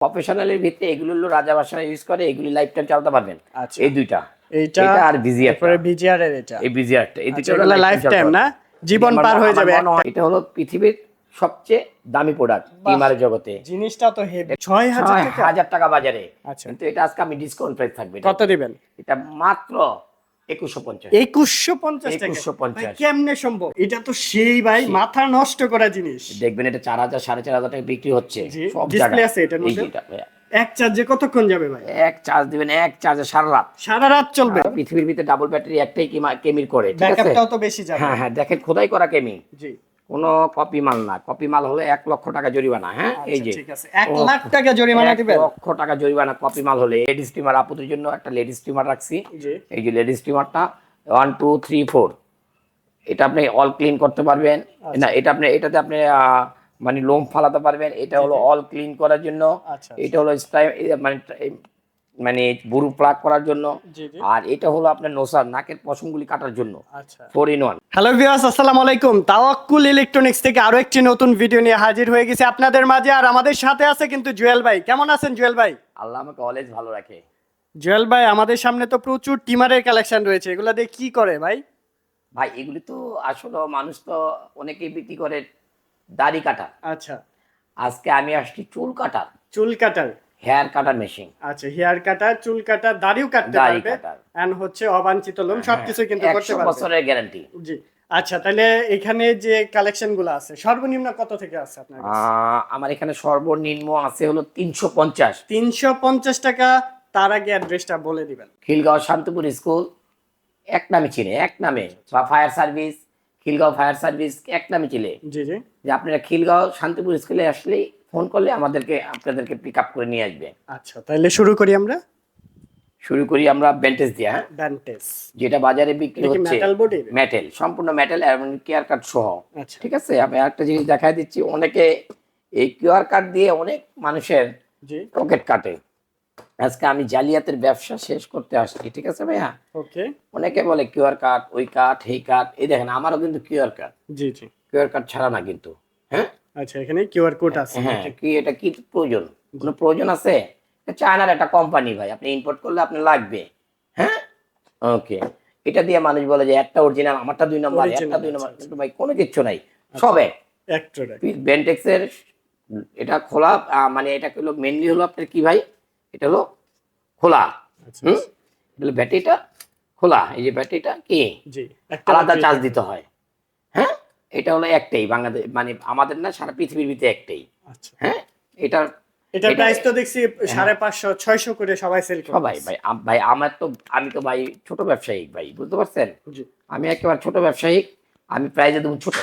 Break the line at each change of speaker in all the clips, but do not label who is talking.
প্রফেশনালের ভিত্তিতে এগুলো হলো রাজা বাসায় ইউজ করে এগুলি লাইফ টাইম চালাতে পারবেন।
আচ্ছা।
এই দুইটা।
এইটা
এটা আর বিজিআর
তারপরে বিজিআর এর এটা।
এই বিজিআরটা এই
আচ্ছা,
দুটো
এগুলো লাইফ টাইম না? জীবন পার হয়ে যাবে।
এটা হলো পৃথিবীর সবচেয়ে দামি প্রোডাক্ট টিমারের জগতে।
জিনিসটা তো হেভি ছয় হাজার
ছয়
টাকা?
হাজার টাকা বাজারে।
আচ্ছা।
কিন্তু এটা আজকে আমি ডিসকাউন্ট প্রাইস থাকবে।
কত দিবেন?
এটা মাত্র একুশশো পঞ্চাশ।
একুশশো পঞ্চাশ টাকা।
2150
ভাই, কেমনে সম্ভব? এটা তো সেই ভাই মাথা নষ্ট করা জিনিস।
দেখবেন এটা চার হাজার সাড়ে চার হাজার টাকা বিক্রি হচ্ছে। সব জায়গায়।
আছে এটার মধ্যে? এক চার্জে কতক্ষণ যাবে ভাই?
এক চার্জ দিবেন এক চার্জে সারা রাত।
সারা রাত চলবে?
পৃথিবীর ভিতরে ডাবল ব্যাটারি একটাই কেমির করে ঠিক আছে?
ব্যাকআপটাও তো বেশি যাবে।
হ্যাঁ হ্যাঁ দেখেন খোদাই করা কেমি।
জি।
কোনো কপি মাল না। কপি মাল হলে এক লক্ষ টাকা জরিমানা হ্যাঁ? এই
আচ্ছা,
যে
এক লাখ টাকা জরিমানা দিবেন?
লক্ষ টাকা জরিমানা কপি মাল হলে লেডিস স্টিমার আপুদের জন্য একটা লেডিস স্টিমার রাখছি। এই যে লেডিস স্টিমারটা ওয়ান টু থ্রি ফোর এটা আপনি অল ক্লিন করতে পারবেন।
আচ্ছা।
না এটা আপনি এটাতে আপনি মানে লোম ফালাতে পারবেন। এটা হলো অল ক্লিন করার জন্য।
আচ্ছা
এটা হলো মানে এই- মানে বুরু প্লাগ করার জন্য। আর এটা হলো আপনার নোসার নাকের পশমগুলি কাটার জন্য।
আচ্ছা।
Four in one
hello viewers আসসালামু আলাইকুম। তাওয়াক্কুল ইলেকট্রনিক্স থেকে আরও একটি নতুন ভিডিও নিয়ে হাজির হয়ে গেছে আপনাদের মাঝে। আর আমাদের সাথে আছে কিন্তু জুয়েল ভাই। কেমন আছেন জুয়েল ভাই?
আল্লাহ আমাকে অলওয়েজ ভালো রাখে।
জুয়েল ভাই আমাদের সামনে তো প্রচুর টিমারের কালেকশন রয়েছে। এগুলা দিয়ে কি করে ভাই?
ভাই এগুলি তো আসলে মানুষ তো অনেকেই বিক্রি করে দাড়ি কাটা।
আচ্ছা।
আজকে আমি আসছি চুল কাটার।
চুল কাটার।
Hair cutter machine.
আচ্ছা হেয়ার কাটার চুল কাটার দাড়িও কাটতে পারবে। এন্ড হচ্ছে অবাঞ্ছিত লোম সবকিছু কিন্তু করতে পারবে।
বছরের গ্যারান্টি
জি। আচ্ছা তাহলে এখানে যে কালেকশনগুলো আছে সর্বনিম্ন কত থেকে আছে আপনার কাছে?
আমার এখানে সর্বনিম্ন আছে হলো তিনশো পঞ্চাশ।
তিনশো পঞ্চাশ টাকা তার আগে অ্যাড্রেসটা বলে দিবেন।
খিলগাঁও শান্তিপুর স্কুল এক নামে চিনে এক নামে। বা fire service Khilgaon fire service এক নামে চিনে।
জি জি।
যে আপনারা খিলগাঁও শান্তিপুর স্কুলে আসলেই ফোন করলে আমাদেরকে আপনাদেরকে পিক আপ করে নিয়ে আসবে।
আচ্ছা তাহলে শুরু করি আমরা?
শুরু করি আমরা বেন্টেজ দিয়ে হ্যাঁ?
ব্যান্টেজ
যেটা বাজারে বিক্রি হচ্ছে
metal body?
মেটেল সম্পূর্ণ মেটেল এবং কেয়ার কার্ড সহ।
আচ্ছা।
ঠিক আছে? আমি একটা জিনিস দেখাই দিচ্ছি। অনেকে এই কিউআর কার্ড দিয়ে অনেক মানুষের
জি।
পকেট কাটে। আজকে আমি জালিয়াতের ব্যবসা শেষ করতে আসছি। ঠিক আছে ভাইয়া?
ওকে।
অনেকে বলে কিউআর কার্ড ওই কার্ড এই কার্ড এই দেখেন আমারও কিন্তু কিউআর কার্ড
জি জি।
কিউআর কার্ড ছাড়া না কিন্তু হ্যাঁ?
আচ্ছা এখানে কিউআর কোড আছে।
হ্যাঁ কি এটা কি প্রয়োজন? কোনো প্রয়োজন আছে? চায়নার একটা কোম্পানি ভাই আপনি ইম্পোর্ট করলে আপনার লাগবে। হ্যাঁ? ওকে এটা দিয়ে মানুষ বলে যে একটা অরিজিনাল আমারটা দুই নম্বর একটা দুই
আচ্ছা,
নম্বর কিন্তু ভাই কোনো কিচ্ছু নাই। সবে
এক।
বেন্টেক্সের এটা খোলা মানে এটা হলো মেনলি হলো আপনার কি ভাই? এটা হলো খোলা।
আচ্ছা
হুম? এটা হলো ব্যাটারিটা খোলা। এই যে ব্যাটারিটা কি? আলাদা চার্জ দিতে হয় হ্যাঁ। এটা হলো একটাই বাংলাদেশ মানে আমাদের না সারা পৃথিবীর ভিতরে একটাই।
আচ্ছা।
হ্যাঁ? এটার
এটার
এটা-
প্রাইস তো দেখছি সাড়ে পাঁচশো ছয়শো করে সবাই সেল করে
সবাই ভাই ভাই আমার তো আমি তো ভাই ছোট ব্যবসায়িক ভাই বুঝতে পারছেন? আমি একেবারে ছোট ব্যবসায়িক আমি প্রাইজে দেবো ছোট।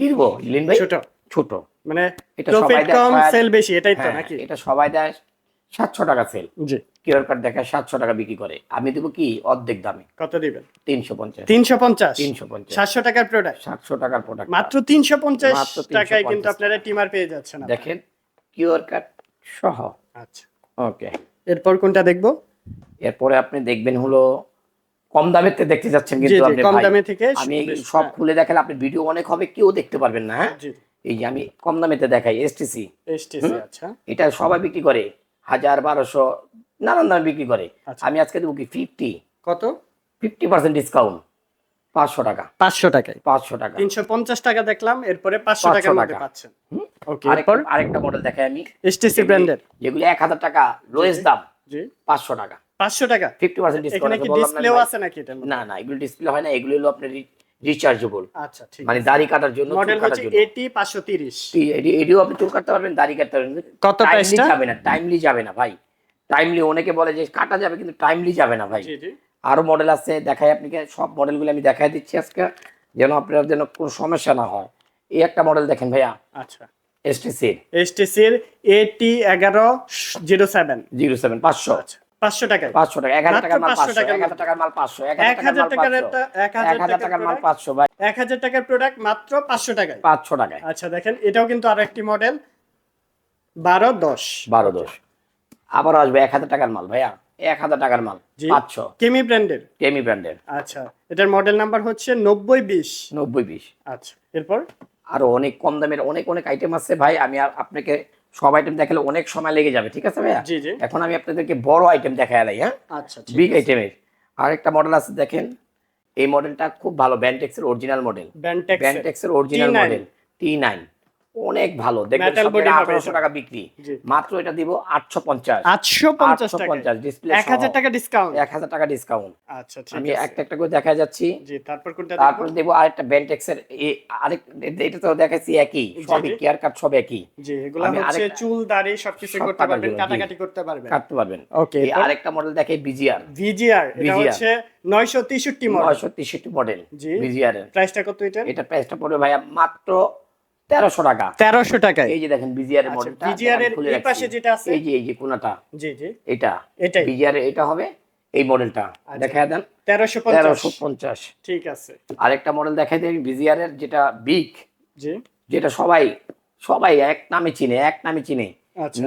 কি দেবো ভাই?
ছোট।
ছোট।
মানে
এটা সবাই দেয়
সেল বেশি এটাই তো
হ্যাঁ,
নাকি?
এটা সবাই দেয়। সাতশো টাকা সেল
জি।
কিউআর কার্ড দেখায় সাতশো টাকা বিক্রি করে। আমি দেবো কি? অর্ধেক দামে।
কত দিবেন?
তিনশো পঞ্চাশ।
তিনশো পঞ্চাশ।
তিনশো পঞ্চাশ।
সাতশো টাকার প্রোডাক্ট
সাতশো টাকার প্রোডাক্ট
মাত্র তিনশো পঞ্চাশ
মাত্র 350
টাকায় কিন্তু আপনারা টিমার পেয়ে যাচ্ছেন
দেখেন কিউআর কার্ড সহ।
আচ্ছা।
ওকে।
এরপর কোনটা দেখব?
এরপরে আপনি দেখবেন হলো কম দামের তে দেখতে যাচ্ছেন কিন্তু আপনি
কম দামে থেকে
আমি সব খুলে দেখালে আপনি ভিডিও অনেক হবে কেউ দেখতে পারবেন না হ্যাঁ? এই যে আমি কম দামেতে দেখাই এসটিসি
এসটিসি আচ্ছা।
এটা সবাই বিক্রি করে। হাজার বারোশো নানান দামে বিক্রি করে।
আচ্ছা।
আমি আজকে দেবো কি ফিফটি
কত?
ফিফটি পার্সেন্ট ডিসকাউন্ট পাঁচশো টাকা।
পাঁচশো টাকায়।
পাঁচশো টাকা।
তিনশো পঞ্চাশ টাকা দেখলাম এরপরে পাঁচশো টাকার মধ্যে
টাকা।
পাচ্ছেন? ওকে
আরেকটা
এরপর?
আরেকটা মডেল দেখাই আমি।
এসটিসি ব্র্যান্ডের
যেগুলো এক হাজার টাকা লোয়েস্ট দাম।
জি।
পাঁচশো টাকা।
পাঁচশো টাকা?
ফিফটি পার্সেন্ট ডিসকাউন্ট
ডিসপ্লেও আছে নাকি
না না এগুলো ডিসপ্লে হয় না এগুলো হলো আপনার রিচার্জেবল
আচ্ছা ঠিক
মানে দাড়ি কাটার জন্য
মডেল হচ্ছে এটি পাঁচশো তিরিশ।
এই- এটি- এটিও আপনি চুল কাটতে পারবেন দাড়ি কাটতে পারবেন।
কত প্রাইসটা
যাবে না টাইমলি যাবে না ভাই। টাইমলি অনেকে বলে যে কাটা যাবে কিন্তু টাইমলি যাবে না ভাই।
জি জি।
আরও মডেল আছে দেখাই আপনাকে সব মডেলগুলো আমি দেখাই দিচ্ছি আজকে যেন আপনার যেন কোনো সমস্যা না হয়। এই একটা মডেল দেখেন ভাইয়া।
আচ্ছা।
এসটিসির
এসটিসির এটি এগারো জিরো সেভেন
জিরো সেভেন পাঁচশো।
আচ্ছা। পাঁচশো
পাঁচশো টাকা এক হাজার টাকার মাল পাঁচশো এক হাজার টাকার মাল পাঁচশো এক হাজার টাকার
এক হাজার টাকার
মাল পাঁচশো ভাই।
এক হাজার টাকার প্রোডাক্ট মাত্র পাঁচশো টাকায়।
পাঁচশো টাকায়।
আচ্ছা দেখেন এটাও কিন্তু আরও একটি মডেল বারো দশ।
বারো দশ। আবার আসবে এক হাজার টাকার মাল ভাইয়া। এক হাজার টাকার মাল পাঁচশো।
কেমি ব্র্যান্ডের
কেমি ব্র্যান্ডের
আচ্ছা এটার মডেল নাম্বার হচ্ছে নব্বই বিশ।
নব্বই বিশ।
আচ্ছা এরপর?
আরও অনেক কম দামের অনেক অনেক আইটেম আছে ভাই। আমি আর আপনাকে সব আইটেম দেখালে অনেক সময় লেগে যাবে ঠিক আছে ভাইয়া? এখন আমি আপনাদেরকে বড় আইটেম দেখা আলাই হ্যাঁ?
আচ্ছা ঠিক
বিগ আইটেমের আরেকটা মডেল আছে দেখেন। এই মডেলটা খুব ভালো ব্যান্টেক্সের অরিজিনাল মডেল
ব্যান্টেক্স
ব্যান্টেক্সের অরিজিনাল মডেল টি নাইন অনেক ভালো। দেখবেন আঠারোশো টাকা বিক্রি। মাত্র এটা দিব আটশো পঞ্চাশ।
আটশো পঞ্চাশ টাকা
পঞ্চাশ ডিসপ্লে
এক হাজার টাকা ডিসকাউন্ট
এক হাজার টাকা ডিসকাউন্ট
আচ্ছা
আমি একটা একটা করে দেখা যাচ্ছি।
তারপর কোনটা
তারপর দেবো আরেকটা বেন্টেক্সের আরেক এটা তো দেখাচ্ছি একই সবই কেয়ার কাট সব একই।
জি
আমি
হচ্ছে চুল দাড়ি সবকিছু
সব
করতে পারবেন কাটাকাটি করতে পারবেন।
কাটতে পারবেন।
ওকে
আরেকটা মডেল দেখে বিজিআর
ভিজিআর এটা হচ্ছে নয়শো তেষট্টি মডেল
নয়শো তেষট্টি মডেল
জি।
বিজিআর এর
প্রাইসটা কত এটা?
এটা প্রাইসটা পড়বে ভাইয়া মাত্র তেরোশো টাকা।
তেরোশো টাকা
এই যে দেখেন বিজিআর এর
আচ্ছা, এর এই পাশে যেটা আছে?
এই যে এই যে কোনাটা।
জি জি।
এটা।
এটা
বিজিআর এটা হবে এই মডেলটা
আচ্ছা।
দেখা দেন।
তেরোশো পঞ্চাশ।
তেরোশো পঞ্চাশ।
ঠিক আছে।
আরেকটা মডেল দেখাই দেন বিজিআর এর যেটা বিগ
জি।
যেটা সবাই সবাই এক নামে চিনে এক নামে চিনে।
আচ্ছা।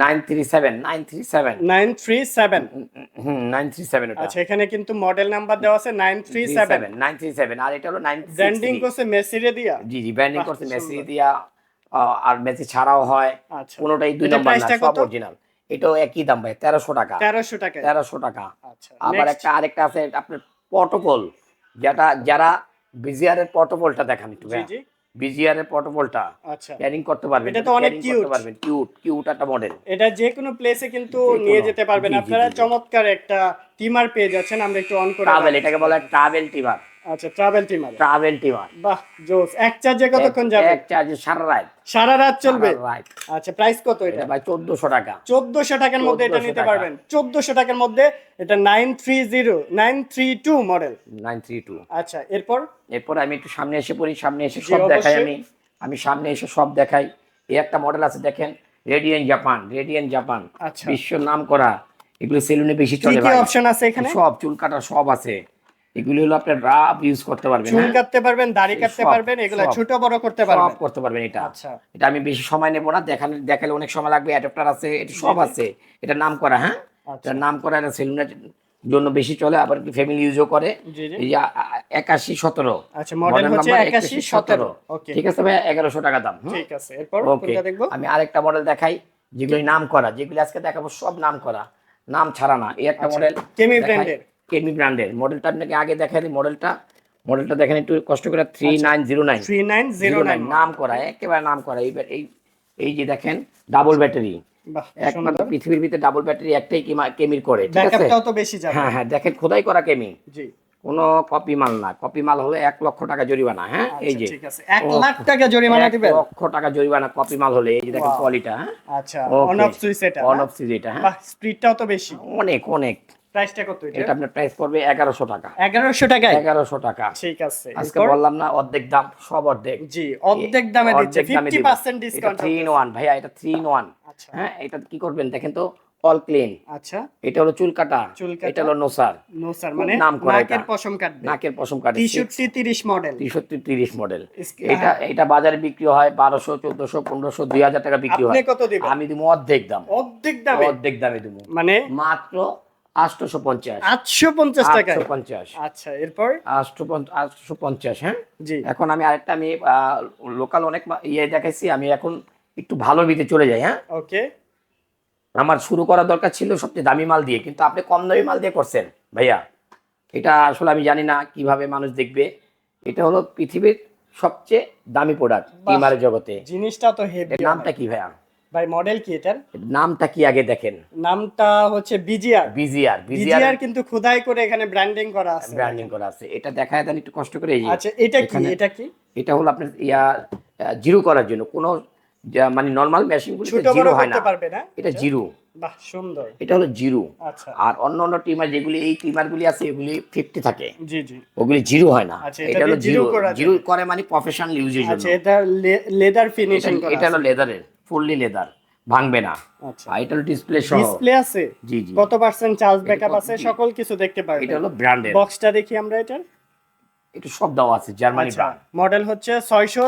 আচ্ছা এখানে কিন্তু মডেল নাম্বার দেওয়া আছে
আর এটা হলো নাইন
ব্র্যান্ডিং করছে মেসিরে দিয়া?
জি জি ব্র্যান্ডিং করছে
সুন্দর।
দিয়া আহ, আর মেসি ছাড়াও হয়।
আচ্ছা।
কোনোটাই দুই
এটা
নম্বর না সব অরিজিনাল এটাও একই দাম ভাই তেরোশো টাকা।
তেরোশো টাকা
তেরোশো টাকা।
আচ্ছা
আবার। একটা আরেকটা আছে আপনার পটোকল যেটা যারা বিজিআর এর পটোকলটা দেখান একটু বিজিআর এর পটবলটা
আচ্ছা।
ক্যারিং করতে পারবেন
এটা তো অনেক
কিউট করতে পারবেন। কিউট কিউট একটা মডেল
এটা যে কোনো প্লেসে কিন্তু নিয়ে যেতে পারবেন। আপনারা। চমৎকার একটা টিমার পেয়ে যাচ্ছেন। আমরা একটু অন করে
ট্রাভেল এটাকে বলা হয় ট্রাভেল টিমার।
আচ্ছা ট্রাভেল টিমার
ট্রাভেল টিমার
বাহ জোস। এক চার্জে কতক্ষণ যাবে?
এক চার্জে সারা রাত।
সারা রাত চলবে? আচ্ছা প্রাইস কত এটা
ভাই চোদ্দশো টাকা।
চোদ্দশো টাকার মধ্যে এটা নিতে পারবেন। চোদ্দশো টাকার মধ্যে এটা nine three zero nine three two model
nine three two
আচ্ছা এরপর?
এরপর আমি একটু সামনে এসে পড়ি সামনে এসে সব দেখাই আমি। আমি সামনে এসে সব দেখাই। এই একটা মডেল আছে দেখেন রেডিয়েন্ট জাপান রেডিয়েন্ট জাপান
আচ্ছা।
বিশ্ব নাম করা এগুলো সেলুনে বেশি চলে ভাই।
অপশন আছে এখানে?
সব চুল কাটা সব আছে। এগুলি হলো আপনার রাফ ইউজ করতে পারবেন
চুল
হ্যাঁ?
কাটতে পারবেন দাড়ি কাটতে পারবেন এগুলো ছোট বড় করতে
সব করতে পারবেন এটা।
আচ্ছা।
এটা আমি বেশি সময় নেব না দেখালে দেখালে অনেক সময় লাগবে অ্যাডাপ্টার আছে এটা সব আছে। এটা নাম করা হ্যাঁ?
আচ্ছা
এটা নাম করা এটা সেলুনের জন্য বেশি চলে আবার ফ্যামিলি ইউজও করে। একাশি সতেরো।
আচ্ছা মডেল হচ্ছে একাশি সতেরো।
ঠিক আছে ভাই এগারোশো টাকা দাম
ঠিক আছে এরপর
আমি আরেকটা মডেল দেখাই যেগুলি নাম করা যেগুলি আজকে দেখাবো সব নাম করা নাম ছাড়া না এই একটা
আচ্ছা,
মডেল
কেমি ব্র্যান্ডের
কেমি ব্র্যান্ডের মডেলটা আপনাকে আগে দেখাই দিই মডেলটা মডেলটা দেখেন একটু কষ্ট করে three nine zero nine
three nine zero nine
নাম করা একেবারে নাম করা। এইবার এই এই যে দেখেন ডাবল ব্যাটারি একমাত্র পৃথিবীর ভিতরে ডাবল ব্যাটারি একটাই কেমির করে ঠিক আছে? হ্যাঁ হ্যাঁ দেখেন খোদাই করা কেমি।
জি।
কোনো কপি মাল না। কপি মাল হলে এক লক্ষ টাকা জরিমানা হ্যাঁ? এই
আচ্ছা
যে
এক লাখ টাকা জরিমানা দিবেন?
লক্ষ টাকা জরিমানা কপি মাল হলে এই যে দেখেন. কোয়ালিটা হ্যাঁ?
আচ্ছা অন অফ সুইচ এটা
অন অফ সিজ এটা হ্যাঁ?
স্পিডটাও তো বেশি।
অনেক অনেক।
প্রাইসটা কত
এটা?
এটা
আপনার প্রাইস পড়বে এগারোশো টাকা।
এগারোশো টাকায়?
এগারোশো টাকা।
ঠিক আছে।
আজকে বললাম না অর্ধেক দাম সব অর্ধেক।
জি অর্ধেক দামে দিচ্ছে। Fifty percent discount
three in one ভাইয়া এটা থ্রি ইন ওয়ান
আচ্ছা।
হ্যাঁ এটা কি করবেন দেখেন তো অল ক্লিন
আচ্ছা।
এটা হলো চুল কাটা। এটা হলো নোসার
নো স্যার
খুব
মানে
নাম
নাকের পশম কাটবে।
নাকের পশম কাটে।
তেষট্টি তিরিশ মডেল
মডেল এটা এটা বাজারে বিক্রি হয় বারোশো চোদ্দশো পনেরোশো দুই হাজার টাকা বিক্রি
আপনি
হয়
কত দিবেন?
আমি দিব অর্ধেক দাম।
অর্ধেক দামে?
অর্ধেক দামে দিব।
মানে?
মাত্র আটশোশো পঞ্চাশ।
আটশো পঞ্চাশ
আটশো পঞ্চাশ।
আচ্ছা এরপর?
আটশো আটশো পঞ্চাশ হ্যাঁ?
জি।
এখন আমি আরেকটা আমি লোকাল অনেক ইয়ে দেখাইছি আমি এখন একটু ভালো বিতে চলে যাই হ্যাঁ?
ওকে।
আমার শুরু করা দরকার ছিল সবচেয়ে দামি মাল দিয়ে কিন্তু আপনি কম দামি মাল দিয়ে করছেন ভাইয়া। এটা আসলে আমি জানি না কীভাবে মানুষ দেখবে। এটা হলো পৃথিবীর সবচেয়ে দামি প্রোডাক্ট। জগতে।
জিনিসটা তো হেভি
নামটা কি ভাইয়া?
ভাই মডেল কি এটার?
নামটা কি আগে দেখেন?
নামটা হচ্ছে বিজিআর।
বিজিআর বিজিআর
কিন্তু খোদাই করে এখানে ব্র্যান্ডিং করা আছে।
ব্র্যান্ডিং করা আছে। এটা দেখায় দেন একটু কষ্ট করে এই
আচ্ছা এটা কি? এটা কি?
এটা হলো আপনার ইয়া জিরো করার জন্য। কোনো মানে নর্মাল মেশিনগুলো
ছোট বড়
জিরো হয় না।
করতে পারবে না?
এটা জিরো।
বাহ সুন্দর।
এটা হলো জিরো।
আচ্ছা।
আর অন্য অন্য টিমার যেগুলি এই টিমার গুলি আছে এগুলি ফিফটি থাকে।
জি জি।
ওগুলি জিরো হয় না।
আচ্ছা, এটা
হলো জিরো
করা
জিরো করে মানে প্রফেশনাল ইউজের জন্য।
আচ্ছা এটা লেদার ফিনিশিং করা
এটা হলো লেদারের ফুললি লেদার ভাঙবে না।
আচ্ছা।
এটা হলো ডিসপ্লে সহ।
ডিসপ্লে আছে?
জি জি।
কত পার্সেন্ট চার্জ ব্যাকআপ আছে? সকল কিছু দেখতে
এটা হলো ব্র্যান্ডের
বক্সটা দেখি আমরা এটার।
এটা সব দেওয়া আছে জার্মানি
আচ্ছা।
ব্র্যান্ড
মডেল হচ্ছে ছয়শো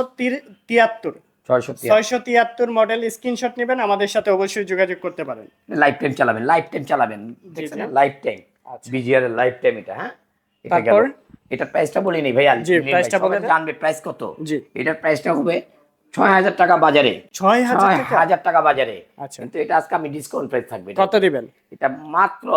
তিয়াত্তর।
ছয়শো
ছয়শো তিয়াত্তর মডেল স্ক্রিনশট নেবেন আমাদের সাথে অবশ্যই যোগাযোগ করতে পারেন।
লাইফ টাইম চালাবেন লাইফ টাইম চালাবেন। দেখছেন লাইফ টাইম
আচ্ছা।
বিজিআর এর লাইফ টাইম এটা হ্যাঁ? এটা গেল।
তারপর?
এটা প্রাইসটা বলিনি ভাইয়া
জি, প্রাইসটা
সবাই
বলে
জানবে প্রাইস কত।
জি।
এটার প্রাইসটা হবে ছয় হাজার টাকা বাজারে।
ছয় হাজার
ছয়
টাকা?
বাজারে।
আচ্ছা।
কিন্তু এটা আজকে আমি ডিসকাউন্ট প্রাইস থাকবে।
কত দিবেন?
এটা মাত্র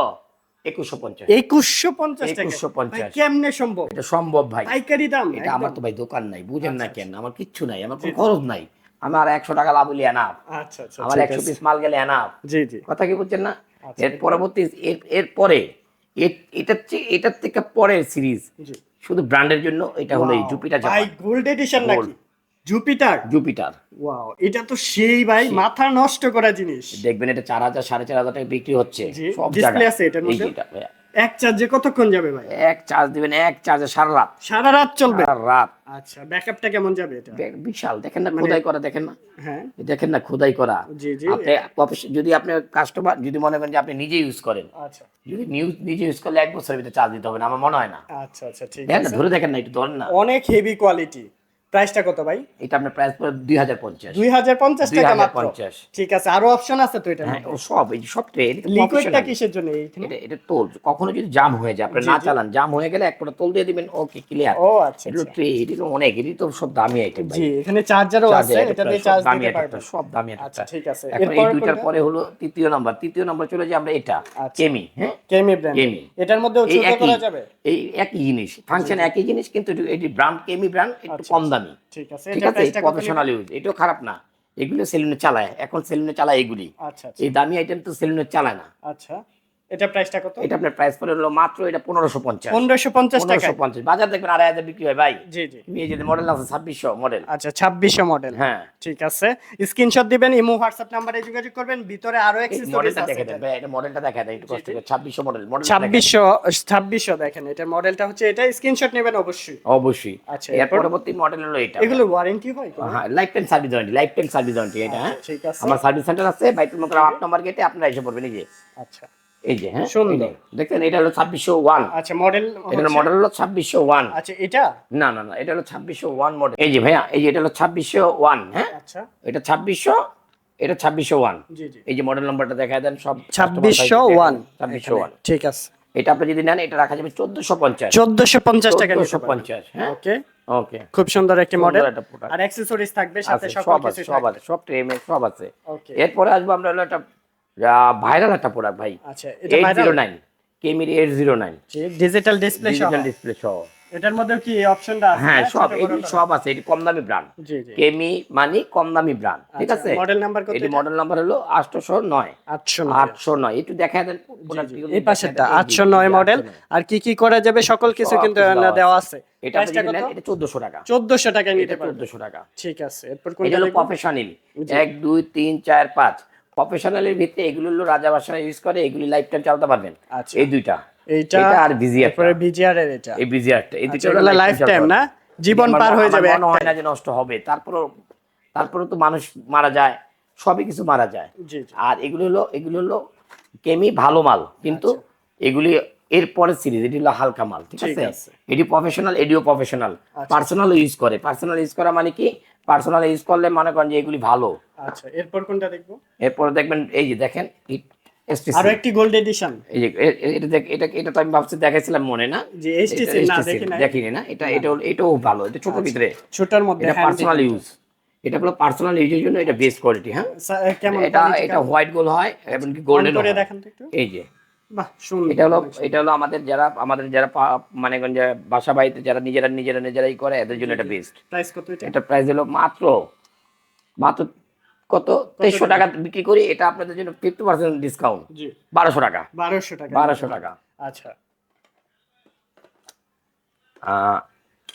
একুশশো পঞ্চাশ।
একুশশো পঞ্চাশ
2150
ভাই, কেমনে সম্ভব?
এটা সম্ভব ভাই।
পাইকারি দাম?
এটা আমার। তো ভাই দোকান নাই বুঝেন না
আচ্ছা,
কেন? আমার কিচ্ছু নাই আমার কোনো খরচ নাই। আমার একশো টাকা লাভ হলে এনাফ
আচ্ছা আচ্ছা
আমার একশো পিস মাল গেলে এনাফ
জি জি।
কথা কি বলছেন না? এর পরবর্তী এর পরে এটার চেয়ে এটার থেকে পরের সিরিজ শুধু ব্র্যান্ডের জন্য এটা হলো জাপান
গোল্ড এডিশন নাকি? জুপিটার?
জুপিটার।
ওয়াও এটা তো সেই ভাই মাথা নষ্ট করা জিনিস।
দেখবেন এটা চার হাজার সাড়ে চার হাজার টাকা বিক্রি হচ্ছে। সব জায়গায়।
আছে এটার মধ্যে? এক চার্জে কতক্ষণ যাবে ভাই?
এক চার্জ দিবেন এক চার্জে সারা রাত।
সারা রাত চলবে?
সারা রাত।
আচ্ছা ব্যাকআপটা কেমন যাবে এটা?
বিশাল দেখেন না
মানে-
খোদাই করা দেখেন না।
হ্যাঁ।
দেখেন না খোদাই করা।
জি জি।
আপনি যদি আপনি কাস্টমার যদি মনে করেন যে আপনি নিজে ইউজ করেন
আচ্ছা।
যদি নিউজ নিজে ইউজ করলে এক বছরের ভিতরে চার্জ দিতে হবে না আমার মনে হয় না।
আচ্ছা আচ্ছা ঠিক আছে।
ধরে দেখেন না একটু ধরেন না।
অনেক হেভি কোয়ালিটি প্রাইসটা কত ভাই?
এটা আপনার প্রাইস পড়ে দুই হাজার পঞ্চাশ।
দুই হাজার পঞ্চাশ টাকা মাত্র। ঠিক আছে আরও অপশন আছে তো এটা
হ্যাঁ সব এই সব ট্রেড
লিকুইডটা কিসের জন্য
এটা এটা তোল কখনো যদি জাম হয়ে যায় আপনি না চালান জাম হয়ে গেলে এক ফোঁটা তোল দিয়ে দিবেন ওকে ক্লিয়ার
ও আচ্ছা
এটা
আচ্ছা।
ট্রে এটা তো অনেক এটি তো সব দামি আইটেম ভাই।
জি এখানে চার্জারও আছে এটা দিয়ে চার্জ দিতে পারবেন।
সব দামি
আচ্ছা ঠিক আছে।
এখন এই দুইটার পরে হলো তৃতীয় নাম্বার তৃতীয় নাম্বার চলে যে আমরা এটা
আচ্ছা।
কেমি হ্যাঁ?
কেমি ব্র্যান্ড
কেমি
এটার মধ্যেও ছোট
একই
করা যাবে?
এই একই জিনিস ফাংশন একই জিনিস কিন্তু এটি ব্র্যান্ড কেমি ব্র্যান্ড একটু
আচ্ছা,
কম দামি।
ঠিক আছে
ঠিক
এটা
আছে প্রফেশনাল ইউজ এটাও খারাপ না। এগুলো সেলুনে চালায় এখন সেলুনে চালায় এগুলি।
আচ্ছা আচ্ছা।
এই দামি আইটেম তো সেলুনে চালায় না।
আচ্ছা। এটা প্রাইসটা কত?
এটা আপনার প্রাইস পড়ে হলো মাত্র এটা পনেরোশো পঞ্চাশ।
পনেরোশো পঞ্চাশ
পনেরোশো পঞ্চাশ। বাজার দেখবেন আড়াই হাজার বিক্রি হয় ভাই।
জি জি।
তুমি এই যে মডেল আছে ছাব্বিশশো মডেল
আচ্ছা ছাব্বিশশো মডেল
হ্যাঁ।
ঠিক আছে। স্ক্রিনশট দিবেন ইমো হোয়াটসঅ্যাপ নাম্বারে যোগাযোগ করবেন ভিতরে আরও
এই মডেলটা দেখে দেন ভাই এটা মডেলটা দেখা একটু কষ্ট করে। ছাব্বিশশো মডেল মডেল
ছাব্বিশশো ছাব্বিশশো দেখেন এটার মডেলটা হচ্ছে এটা স্ক্রিনশট নেবেন অবশ্যই।
অবশ্যই।
আচ্ছা,
এর পরবর্তী মডেল হলো এটা।
এগুলো ওয়ারেন্টি হয়
হ্যাঁ lifetime service warranty lifetime service warranty এটা হ্যাঁ।
আচ্ছা, ঠিক আছে।
আমার সার্ভিস সেন্টার আছে বাইতুল আট নম্বর গেটে আপনারা এসে পড়বেন এই যে।
আচ্ছা।
এই যে হ্যাঁ?
সুন্দর।
দেখেন এটা হলো ছাব্বিশশো ওয়ান।
আচ্ছা মডেল
এটার মডেল হলো ছাব্বিশশো ওয়ান।
আচ্ছা এটা?
না না না এটা হলো ছাব্বিশশো ওয়ান মডেল এই যে ভাইয়া এই যে এটা হলো ছাব্বিশশো ওয়ান হ্যাঁ?
আচ্ছা।
এটা ছাব্বিশশো এটা ছাব্বিশশো ওয়ান।
জি জি।
এই যে মডেল নাম্বারটা দেখা দেন সব
ছাব্বিশশো ওয়ান।
ছাব্বিশশো ওয়ান।
ঠিক আছে।
এটা আপনি যদি নেন এটা রাখা যাবে চোদ্দশো পঞ্চাশ।
চোদ্দশো পঞ্চাশ টাকা
চোদ্দশো পঞ্চাশ হ্যাঁ?
ওকে।
ওকে।
খুব সুন্দর একটি মডেল। আর অ্যাক্সেসরিজ থাকবে সাথে
সব
কিছু
আছে সব আছে সব ট্রেমে সব আছে। এরপরে আসব আমরা হলো একটা ভাইরাল একটা প্রোডাক্ট ভাই।
আচ্ছা এটা viral
কেমির eight zero nine
digital display সহ।
ডিজিটাল ডিসপ্লে সহ।
এটার মধ্যে কি অপশনটা আছে?
হ্যাঁ সব সব আছে এটি কম দামি ব্র্যান্ড
জি জি।
কেমি মানে কম দামি ব্র্যান্ড ঠিক
আচ্ছা,
আছে?
মডেল নাম্বার কত
এটি মডেল নাম্বার হলো আটশোশো নয়।
আটশো
আটশো নয় একটু দেখা দেন
এই আটশো নয় মডেল আর কি কি করা যাবে সকল কিছু কিন্তু
দেওয়া
আছে।
এটা এটা চোদ্দশো টাকা।
চোদ্দশো টাকায় নিতে
এটা
পারবেন
চোদ্দশো টাকা।
ঠিক আছে এরপর
এটা হলো প্রফেশনাল এক দুই তিন চার পাঁচ। প্রফেশনালের ভিত্তিতে এগুলো হলো রাজা বাসা ইউজ করে এগুলি লাইফ টাইম চালাতে পারবেন।
আচ্ছা।
এই দুইটা।
এইটা
আর বিজিআর
তারপরে বিজিআর এর এটা।
এই বিজিআরটা। এই
আচ্ছা, এগুলো লাইফ টাইম না? জীবন পার হয়ে যাবে
মনে হয় না যে নষ্ট হবে। তারপরও তারপরে তো মানুষ মারা যায় সবই কিছু মারা যায়। আর এগুলো হলো এগুলো হলো কেমি ভালো মাল। কিন্তু এগুলি এর পরের সিরিজ এটি হলো হালকা মাল ঠিক
আচ্ছা।
আছে। এটি প্রফেশনাল এডিও প্রফেশনাল পার্সোনাল ইউজ করে। পার্সোনাল ইউজ করা মানে কি? পার্সোনাল ইউজ করলে মনে করেন যে এগুলি ভালো।
আচ্ছা এরপর কোনটা দেখব?
এরপরে দেখবেন এই যে দেখেন
আরও একটি গোল্ড এডিশন
এই যে এটা দেখ- এটা এটা তো আমি ভাবছি দেখাইছিলাম মনে না।
যে
এটা
না
STC
দেখি না
দেখিনি না। এটা এটা এটাও ভালো এটা ছোট ভিতরে।
ছোটর মধ্যে
এটা পার্সোনাল ইউজ এটা হলো পার্সোনাল ইউজের জন্য এটা বেস্ট কোয়ালিটি হ্যাঁ?
কেমন
এটা এটা হোয়াইট গোল হয় এমনকি
On
গোল্ডেন এই যে এটা হলো এটা হলো আমাদের যারা আমাদের যারা মানে বাসা বাড়িতে যারা নিজেরা নিজেরা নিজেরাই করে এদের জন্য এটা বেস্ট
প্রাইস কত এটা?
এটা প্রাইস হলো মাত্র মাত্র কত? তেইশশো টাকা বিক্রি করি এটা আপনাদের জন্য ফিফটি পার্সেন্ট ডিসকাউন্ট
জি।
বারোশো টাকা।
বারোশো টাকা।
বারোশো টাকা।
আচ্ছা।
আহ,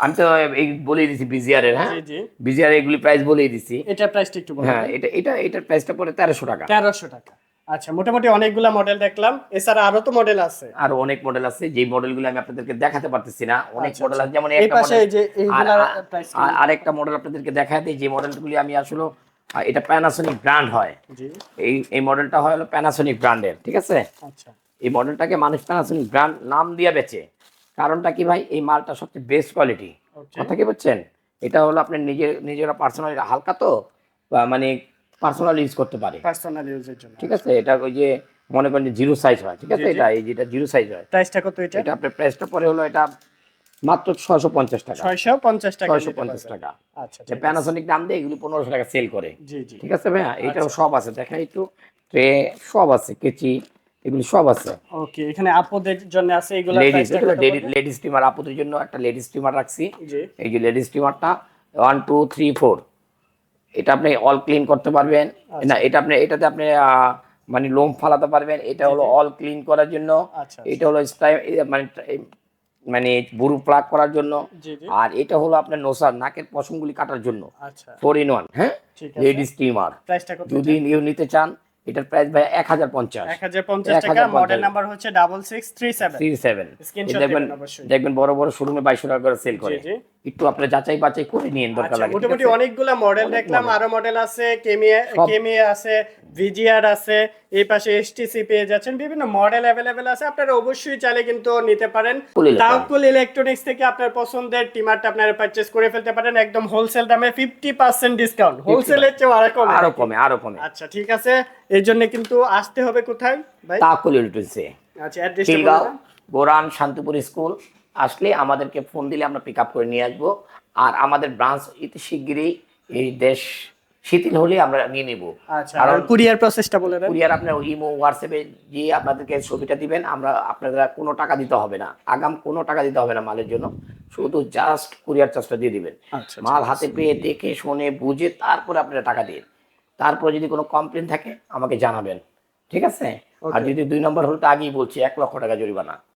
আমি তো এই বলেই দিছি বিজিআর এর হ্যাঁ বিজিআর এগুলি প্রাইস বলেই দিছি।
এটা প্রাইসটা একটু
হ্যাঁ এটা এটা এটার প্রাইসটা পড়ে তেরোশো টাকা।
তেরোশো টাকা। আচ্ছা মোটামুটি অনেকগুলা মডেল দেখলাম। এছাড়া আরও তো মডেল আছে।
আর অনেক মডেল আছে যে মডেলগুলো আমি আপনাদেরকে দেখাতে পারতেছি না। অনেক
আচ্ছা,
মডেল আছে যেমন
এই
একটা
পাশে যে এইগুলা
আর- আরেকটা মডেল আপনাদেরকে দেখাতে দিই যে মডেলগুলি আমি আসলে এটা প্যানাসোনিক ব্র্যান্ড হয়।
জি।
এই এই মডেলটা হয় হলো প্যানাসোনিক ব্র্যান্ডের ঠিক আছে?
আচ্ছা।
এই মডেলটাকে মানুষ প্যানাসোনিক ব্র্যান্ড নাম দিয়ে বেচে। কারণটা কি ভাই? এই মালটা সবচেয়ে বেস্ট কোয়ালিটি কথা কি বুঝছেন? এটা হলো আপনার নিজের নিজেরা পার্সোনাল হালকা তো মানে পার্সোনাল ইউজ করতে পারে।
পার্সোনাল ইউজের জন্য।
ঠিক আছে? এটা ওই যে মনে করেন জিরো সাইজ হয় ঠিক আছে। এটা এই যেটা জিরো সাইজ হয়।
প্রাইসটা কত এটা?
এটা আপনার প্রাইসটা পরে হলো এটা মাত্র ছয়শো পঞ্চাশ টাকা।
ছয়শো পঞ্চাশ টাকা
ছয়শো পঞ্চাশ। টাকা।
আচ্ছা।
প্যানাসোনিক দাম দিয়ে এগুলি পনেরোশো টাকা সেল করে।
জি জি।
ঠিক আছে ভাইয়া? এটাও সব আছে। দেখা একটু। ট্রে সব আছে কেচি এগুলি সব আছে।
ওকে এখানে আপদের জন্য আছে এগুলো
লেডিস লেডিস স্টিমার আপুদের জন্য একটা লেডিস স্টিমার রাখছি। এই যে লেডিস স্টিমারটা ওয়ান টু থ্রি ফোর এটা আপনি অল ক্লিন করতে পারবেন।
আচ্ছা।
না এটা আপনি এটাতে আপনি মানে লোম ফালাতে পারবেন। এটা হলো অল ক্লিন করার জন্য।
আচ্ছা
এটা হলো মানে মানে বুরু প্লাগ করার জন্য। আর এটা হলো আপনার নোসার নাকের পশমগুলি কাটার জন্য।
আচ্ছা।
ফোর ইন ওয়ান হ্যাঁ? লেডিস
ট্রিমার
যদি নিতে চান এটার প্রাইস ভাই এক হাজার পঞ্চাশ।
এক হাজার পঞ্চাশ টাকা মডেল নাম্বার হচ্ছে double six three seven
three seven দেখবেন। দেখবেন বড় বড় শোরুমে বাইশশো টাকা করে সেল করে। একটু আপনার যাচাই বাছাই করে নিয়ে দরকার
আচ্ছা
লাগে।
মোটামুটি? অনেকগুলা মডেল দেখলাম। আরও মডেল আছে কেমিয়া কেমিয়া আছে ভিজিআর আছে এই পাশে এসটিসি পেয়ে যাচ্ছেন। বিভিন্ন মডেল অ্যাভেলেবেল আছে। আপনারা অবশ্যই চাইলে কিন্তু নিতে পারেন। তাওকুল ইলেকট্রনিক্স থেকে আপনার পছন্দের টিমারটা আপনারা পারচেজ করে ফেলতে পারেন। একদম হোলসেল দামে ফিফটি পার্সেন্ট ডিসকাউন্ট হোলসেলের আরও কম।
আরও কমে আরও কমে।
আচ্ছা ঠিক আছে। এই জন্য কিন্তু আসতে হবে কোথায় ভাই?
তাকুল ইলেকট্রিক্সে
আচ্ছা অ্যাড্রেস
খিলগাঁও বোরান শান্তিপুর স্কুল। আসলে আমাদেরকে ফোন দিলে আমরা পিক আপ করে নিয়ে আসব। আর আমাদের ব্রাঞ্চ ইতি শিগগিরই এই দেশ শিথিল হলে আমরা নিয়ে নেব।
আচ্ছা
কারণ
আর কুরিয়ার প্রসেসটা বলে দেন।
কুরিয়ার আপনার ইমো হোয়াটসঅ্যাপে যে আপনাদেরকে ছবিটা দিবেন। আমরা আপনাদের কোনো টাকা দিতে হবে না। আগাম কোনো টাকা দিতে হবে না মালের জন্য। শুধু জাস্ট কুরিয়ার চার্জটা দিয়ে দিবেন।
আচ্ছা
মাল হাতে পেয়ে দেখে শুনে বুঝে তারপরে আপনারা টাকা দিন তারপরে যদি কোনো কমপ্লেন থাকে আমাকে জানাবেন। ঠিক আছে? আর যদি দুই নম্বর হলে তো আগেই বলছি এক লক্ষ টাকা জরিমানা।